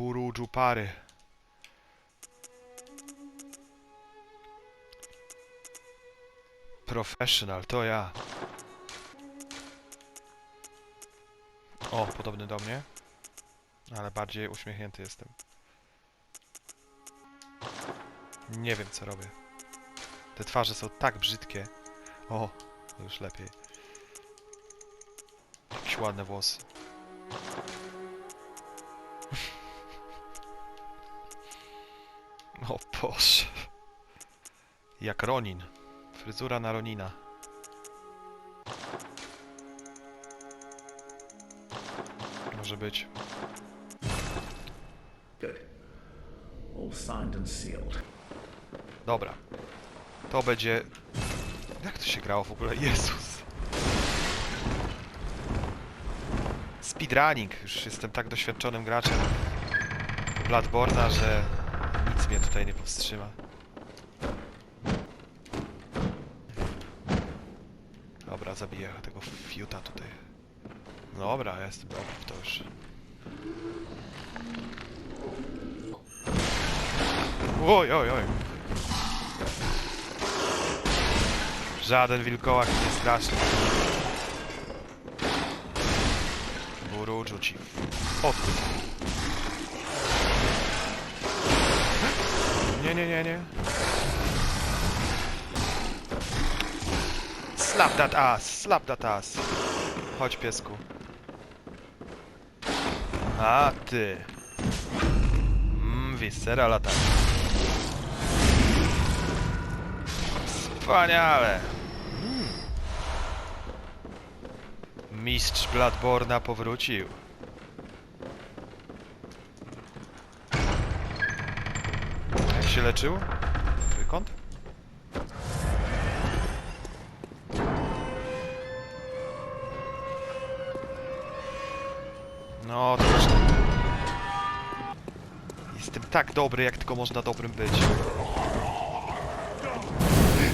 Burudżu pary. Professional, to ja. O, podobny do mnie. Ale bardziej uśmiechnięty jestem. Nie wiem co robię. Te twarze są tak brzydkie. O, już lepiej. Jakieś ładne włosy. O Boże. Jak Ronin. Fryzura na Ronina. Może być. Dobra. To będzie... Jak to się grało w ogóle? Jezus. Speedrunning. Już jestem tak doświadczonym graczem Bloodborne'a, że nic mnie tutaj nie powstrzyma. Dobra, zabiję tego fiuta tutaj. Dobra, ja jestem w to już. Oj, oj, oj. Żaden wilkołak nie straszny. Burudżu ci. Nie, nie, nie, nie. Slap that ass, slap that ass. Chodź piesku. A ty. Mmm, viscera lata. Wspaniale. Mm. Mistrz Bladborna powrócił. Jak się leczył? Trójkąt? No, to już... Jestem tak dobry, jak tylko można dobrym być.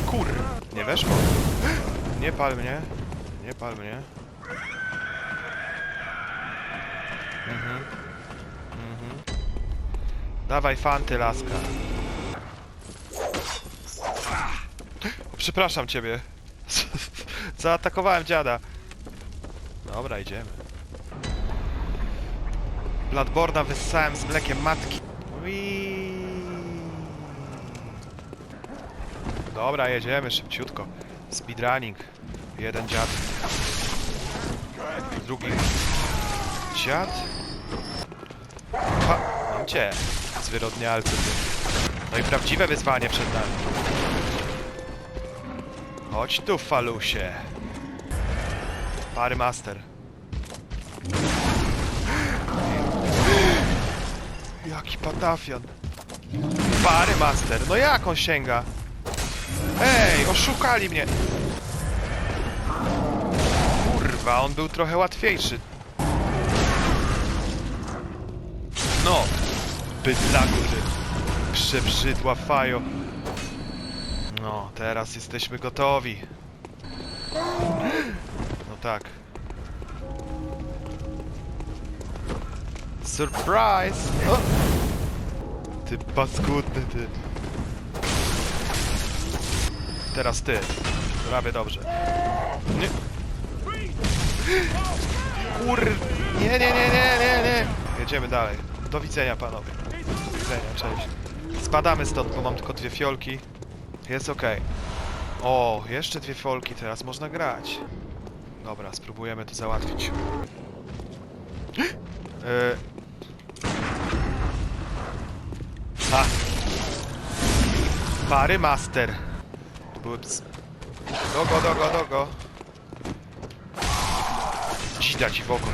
Kur... Nie weszło. Nie pal mnie. Nie pal mnie. Mhm. Mhm. Dawaj fanty, laska. Przepraszam ciebie. Zaatakowałem dziada. Dobra, idziemy. Bladborna wyssałem z mlekiem matki. Dobra, jedziemy szybciutko. Speedrunning. Jeden dziad. Drugi. Dziad? Ha, mam cię. Zwyrodnialcy. No i prawdziwe wyzwanie przed nami. Chodź tu, falusie. Pary master. Jaki patafian. Pary master. No jak on sięga? Ej, oszukali mnie! Kurwa, on był trochę łatwiejszy. No, bydlaku ty. Przebrzydła fajo. No, teraz jesteśmy gotowi. No tak. Surprise! O! Ty paskudny ty. Teraz ty. Prawie dobrze. Nie. Kur... Nie, nie, nie, nie, nie, nie. Jedziemy dalej. Do widzenia, panowie. Do widzenia, cześć. Spadamy stąd, bo mam tylko dwie fiolki. Jest okej. O, jeszcze dwie fiolki, teraz można grać. Dobra, spróbujemy to załatwić. Yy... A! Pary master. Ups. Dogo, dogo, dogo. Dzida ci w oko.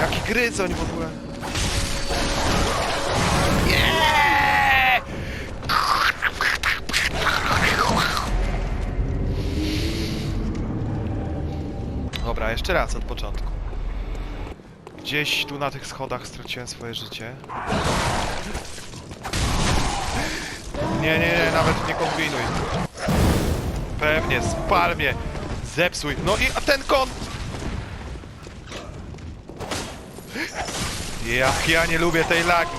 Jaki gryzoń w ogóle. Dobra, jeszcze raz od początku. Gdzieś tu na tych schodach straciłem swoje życie. Nie, nie, nie, nawet nie kombinuj. Pewnie, spal mnie. Zepsuj. No i a ten kąt! Jak ja nie lubię tej lagi.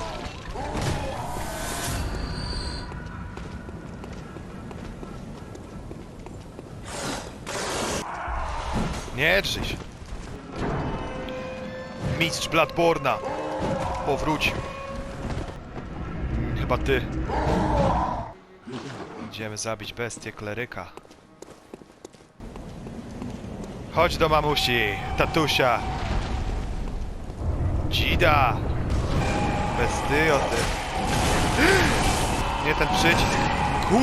Nie drzyj. Mistrz Bladborna powrócił. Chyba ty. Idziemy zabić bestię kleryka. Chodź do mamusi, tatusia. Dzida. Bez ty o. Nie ten przycisk. Ku.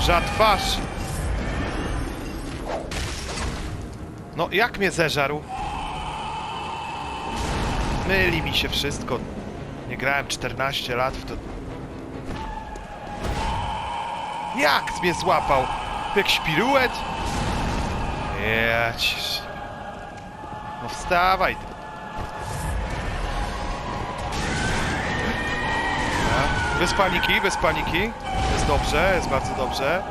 Żatwarz. No, jak mnie zeżarł? Myli mi się wszystko. Nie grałem 14 lat w to. Jak mnie złapał? Jak śpirułet? Jecisz. No wstawaj. Dobra. Bez paniki, bez paniki. Jest dobrze, jest bardzo dobrze.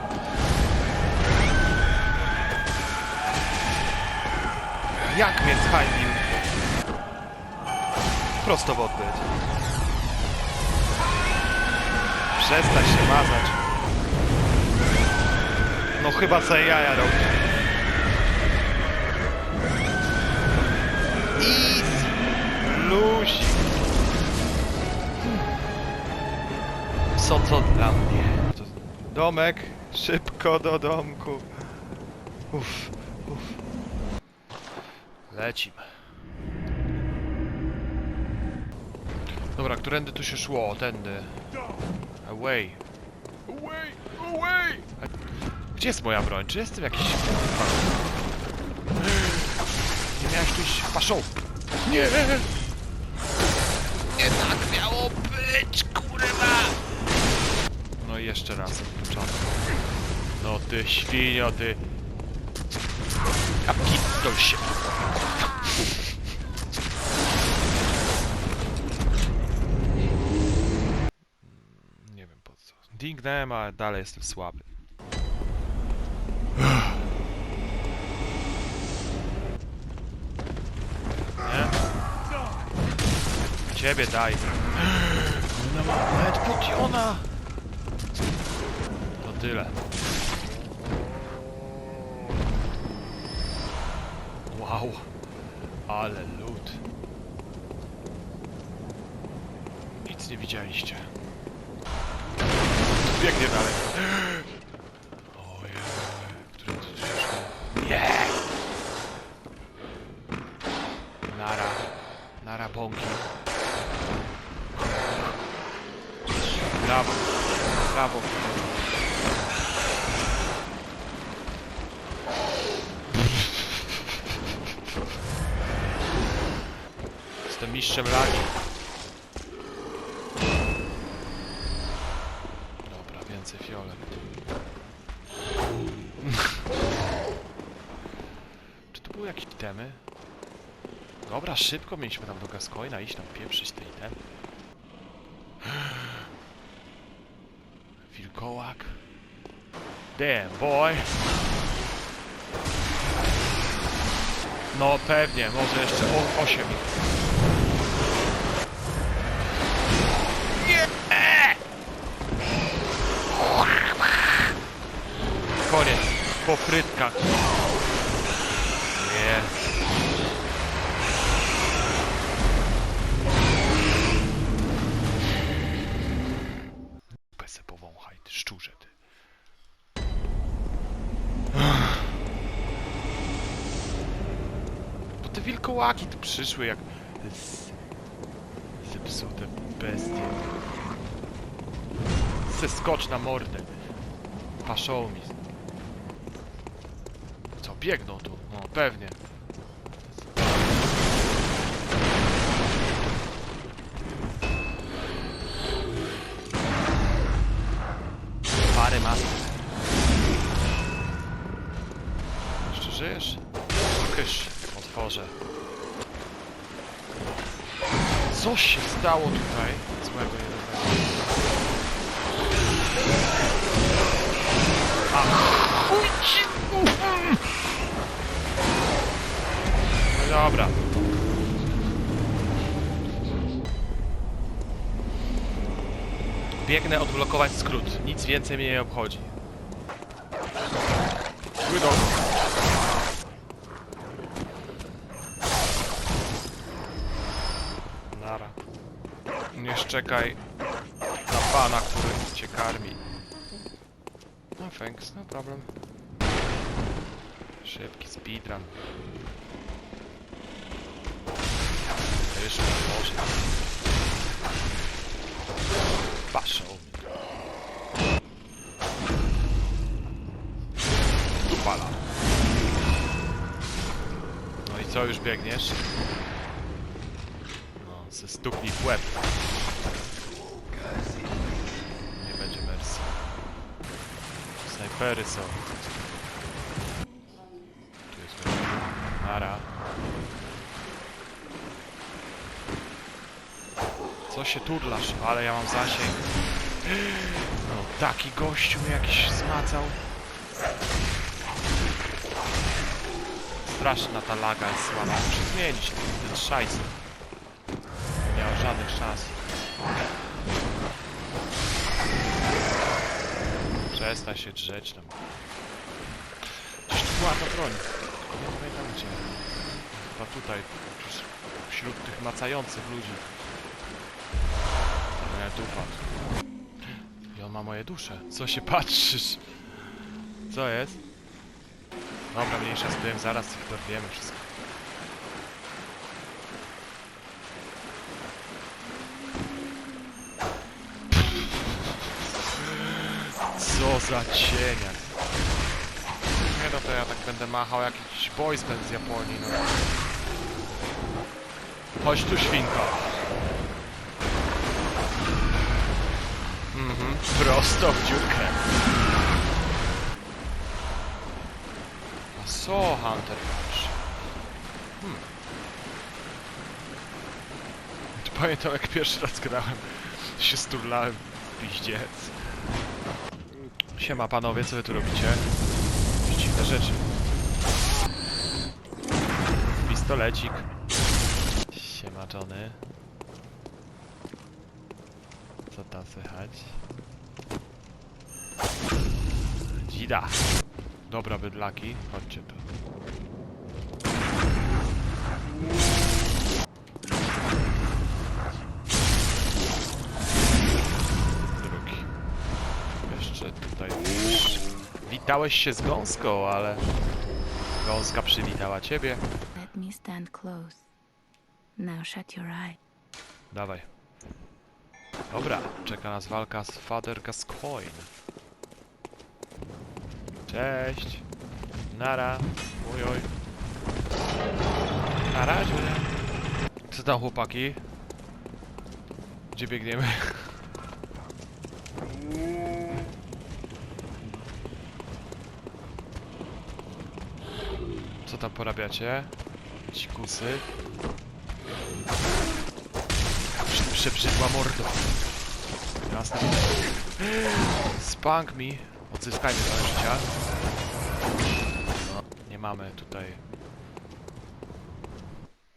Jak mnie zhańbił? Prosto w odbyt. Przestań się mazać. No chyba za jaja robi. Easy. Luzi. Co to dla mnie? Domek, szybko do domku. Uff, uff. Lecimy. Dobra, którędy tu się szło? Tędy. Away. Away, away! Gdzie jest moja broń? Czy jestem jakiś... Nie miałeś tu iść paszą. Nie! Nie tak miało być, kurwa! No i jeszcze raz od początku. No ty świnio, ty... Kapitol się. Nie wiem po co. Dingnąłem, a dalej jestem słaby. Nie? Ciebie daj. Nawet potiona. To tyle. Wow. Ale lód. Nic nie widzieliście. Biegnie dalej. Ojej, które to się szło? Nie! Nara. Nara bąki. Brawo. Brawo. Jestem mistrzem lagi. Dobra, więcej fiolet. Czy tu były jakieś itemy? Dobra, szybko mieliśmy tam do Gascoina iść tam pieprzyć te itemy. Wilkołak. Damn, boy. No pewnie, może jeszcze o, 8 Nie! Po frytkach. Nie. Pesę powąchaj, ty szczurze, ty. Bo te wilkołaki tu przyszły jak... Zepsute bestie. Se skocz na mordę. Paszą mi. Co, biegną tu? No, pewnie. Pary master. Jeszcze żyjesz? Kysz, otworzę. Co się stało tutaj? Złego Dobra. Biegnę odblokować skrót. Nic więcej mnie nie obchodzi. Płyną. Nara. Nie szczekaj na pana, który cię karmi. No thanks, no problem. Szybki speedrun. Wyszło, można. Paszą. Dupala. No i co, już biegniesz? No, se stuknij w łeb. Nie będzie mercy. Snajpery są. Tu jest mercy. Nara. Co się turlasz? Ale ja mam zasięg. No taki gościu mnie jakiś zmacał. Straszna ta laga jest słaba. Muszę zmienić ten szajs. Nie miał żadnych szans. Przestań się drzeć tam. Gdzieś tu była ta broń. Nie pamiętam gdzie. Chyba tutaj. Wśród tych macających ludzi. Tu. I on ma moje dusze. Co się patrzysz? Co jest? Dobra, mniejsza z tym, zaraz ich dorwiemy wszystko. Co za cienia. Nie no to ja tak będę machał jakiś boys z Japonii, no. Chodź tu świnko. Mhm, prosto w dziurkę. A co Hunter masz? Hmm. Pamiętam jak pierwszy raz grałem, się sturlałem w piździec. Siema panowie, co wy tu robicie? Dziwne rzeczy. Pistolecik. Siema Johnny. Tam słychać? Dzida. Dobra, bydlaki, chodźcie tu. Drugi. Jeszcze tutaj. Witałeś się z gąską, ale gąska przywitała ciebie. Let me stand close. Now shut your eye. Dawaj. Dobra, czeka nas walka z Father Gascoigne. Cześć. Nara. Oj, oj. Na razie. Co tam chłopaki? Gdzie biegniemy? Co tam porabiacie? Cikusy. Przebrzydła mordo. Jasne. Spank mi. Odzyskajmy trochę życia. No, nie mamy tutaj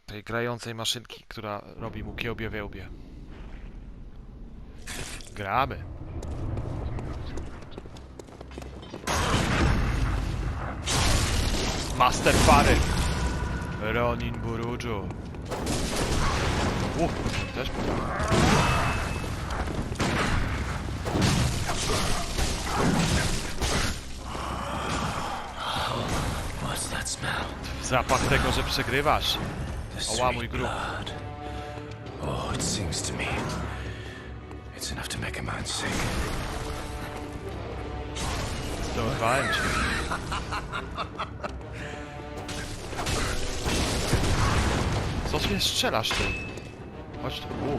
tej grającej maszynki, która robi mu kiełbie wełbie. Gramy. Master pary. Ronin Buruju. Uff, też potrafi. What's that smell? Zapach tego, że przegrywasz. The Oła, mój sweet grób. Oh, it sings to me. It's enough to make a man sick. Zdobywałem cię. Co się strzelasz ty? Chodź tu. U.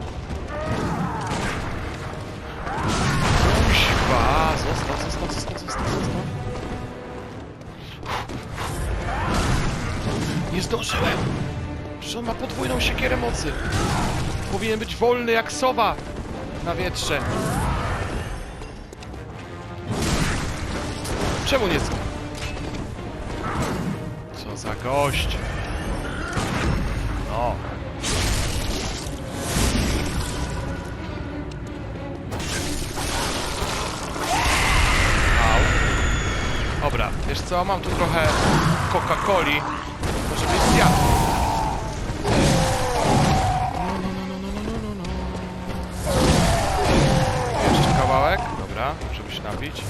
Kuźwa! Zostaw, zostaw, zostaw, zostaw, zostaw. Nie zdążyłem! Przecież on ma podwójną siekierę mocy. Powinien być wolny jak sowa na wietrze. Czemu nie... Co za gość! Co, mam tu trochę Coca-Coli. Może byś zjadł. Jeszcze kawałek, dobra, żeby się napić.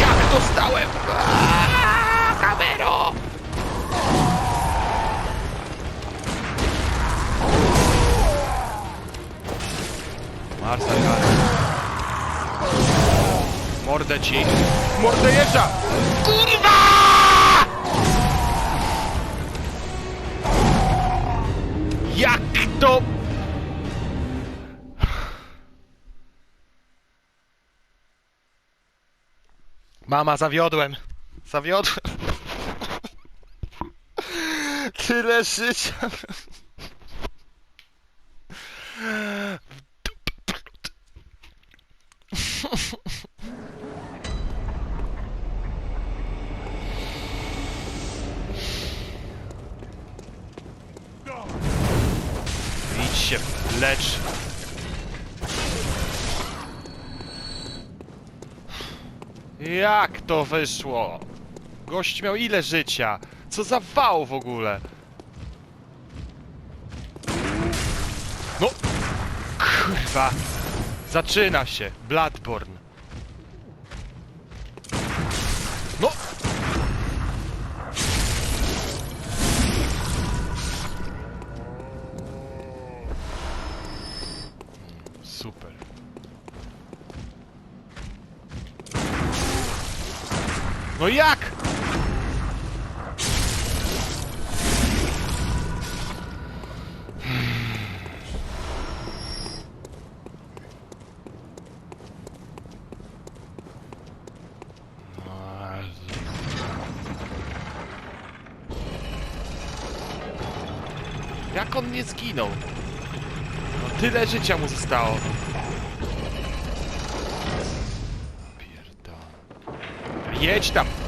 Jak dostałem? Aaaa, Kamero! Marcel Gary. Mordę ci. Mordę jeżdża! Kurwa! Jak to... Mama, zawiodłem. Zawiodłem. Tyle życia. Idź się, lecz. Jak to wyszło? Gość miał ile życia? Co za wał w ogóle? No! Kurwa! Zaczyna się! Bloodborne. Jak? Jak on nie zginął? No tyle życia mu zostało. Pierdolę. Jedź tam!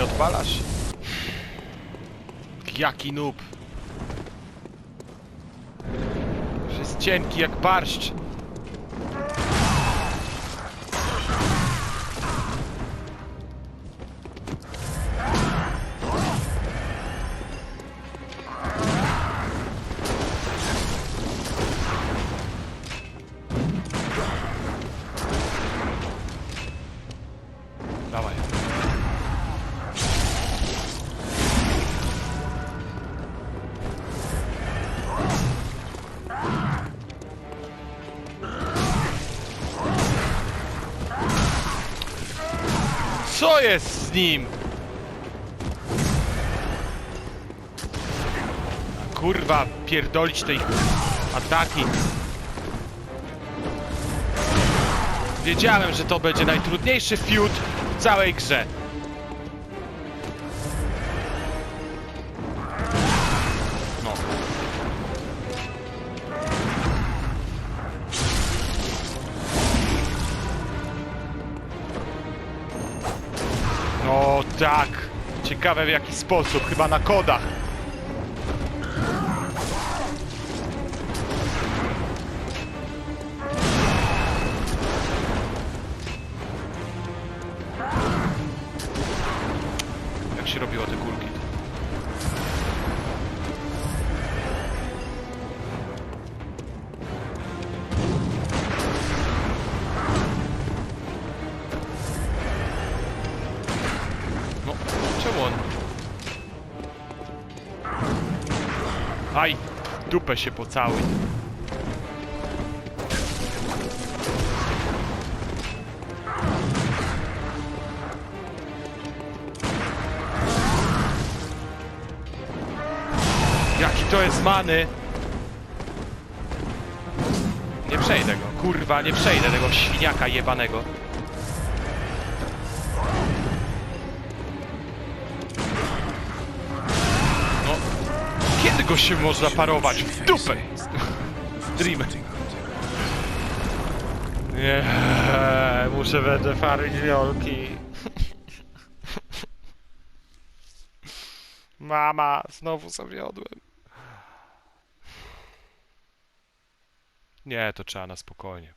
Nie odpalasz? Jaki noob! Że jest cienki jak barszcz. Z nim? Kurwa, pierdolić tej ataki. Wiedziałem, że to będzie najtrudniejszy fiut w całej grze. Ciekawe w jaki sposób. Chyba na kodach. Jak się robiło dupę się pocałuj. Jaki to jest many? Nie przejdę go, kurwa, nie przejdę tego świniaka jebanego. Kiedy go się można parować? W dupę! W dreamę. Nie, muszę będę farmić wiolki. Mama, znowu zawiodłem. Nie, to trzeba na spokojnie.